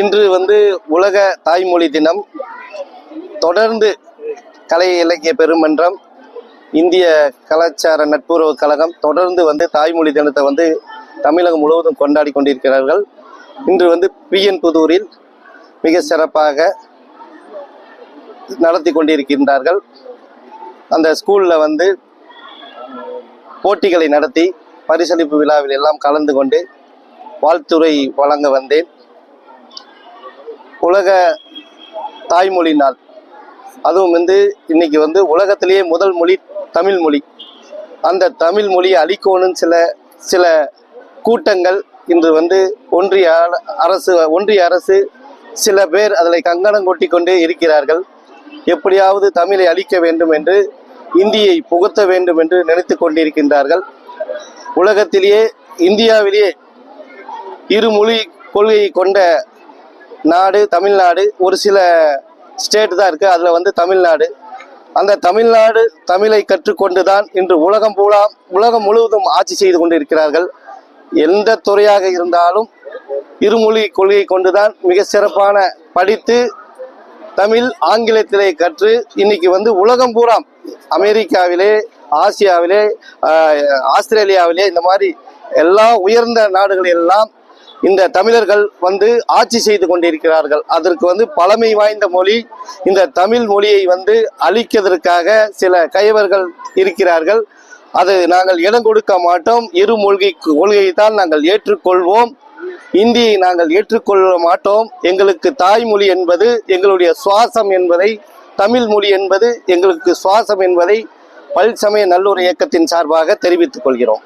இன்று வந்து உலக தாய்மொழி தினம். தொடர்ந்து கலை இலக்கிய பெருமன்றம் இந்திய கலாச்சார நட்புறவு கழகம் தொடர்ந்து வந்து தாய்மொழி தினத்தை வந்து தமிழகம் முழுவதும் கொண்டாடி கொண்டிருக்கிறார்கள். இன்று வந்து பிஎன் புதூரில் மிக சிறப்பாக நடத்தி கொண்டிருக்கின்றார்கள். அந்த ஸ்கூலில் வந்து போட்டிகளை நடத்தி பரிசளிப்பு விழாவில் எல்லாம் கலந்து கொண்டு வாழ்த்துரை வழங்க வந்தேன். உலக தாய்மொழி நாள். அதுவும் வந்து இன்னைக்கு வந்து உலகத்திலேயே முதல் மொழி தமிழ் மொழி. அந்த தமிழ் மொழியை அழிக்கணும்னு சில சில கூட்டங்கள் இன்று வந்து ஒன்றிய அரசு ஒன்றிய அரசு சில பேர் அதில் கங்கணம் கொட்டி கொண்டே இருக்கிறார்கள். எப்படியாவது தமிழை அழிக்க வேண்டும் என்று இந்தியை புகுத்த வேண்டும் என்று நினைத்து கொண்டிருக்கின்றார்கள். உலகத்திலேயே இந்தியாவிலேயே இருமொழி கொள்கையை கொண்ட நாடு தமிழ்நாடு ஒரு சில ஸ்டேட் தான் இருக்குது அதில் வந்து தமிழ்நாடு. அந்த தமிழ்நாடு தமிழை கற்றுக்கொண்டு தான் இன்று உலகம் பூரா உலகம் முழுவதும் ஆட்சி செய்து கொண்டு இருக்கிறார்கள் எந்த துறையாக இருந்தாலும் இருமொழி கொள்கையை கொண்டுதான் மிக சிறப்பான படித்து தமிழ் ஆங்கிலத்திலே கற்று இன்னைக்கு வந்து உலகம் பூரா அமெரிக்காவிலே ஆசியாவிலே ஆஸ்திரேலியாவிலே இந்த மாதிரி எல்லா உயர்ந்த நாடுகள் எல்லாம் இந்த தமிழர்கள் வந்து ஆட்சி செய்து கொண்டிருக்கிறார்கள். அதற்கு வந்து பழமை வாய்ந்த மொழி இந்த தமிழ் மொழியை வந்து அழிக்கிறதற்காக சில கைவர்கள் இருக்கிறார்கள். அது நாங்கள் இடம் கொடுக்க மாட்டோம். இரு மொழி கொள்கையை தான் நாங்கள் ஏற்றுக்கொள்வோம். இந்தியை நாங்கள் ஏற்றுக்கொள்ள மாட்டோம். எங்களுக்கு தாய்மொழி என்பது எங்களுடைய சுவாசம் என்பதை தமிழ் மொழி என்பது எங்களுக்கு சுவாசம் என்பதை பல்சமய நல்லூர் இயக்கத்தின் சார்பாக தெரிவித்துக் கொள்கிறோம்.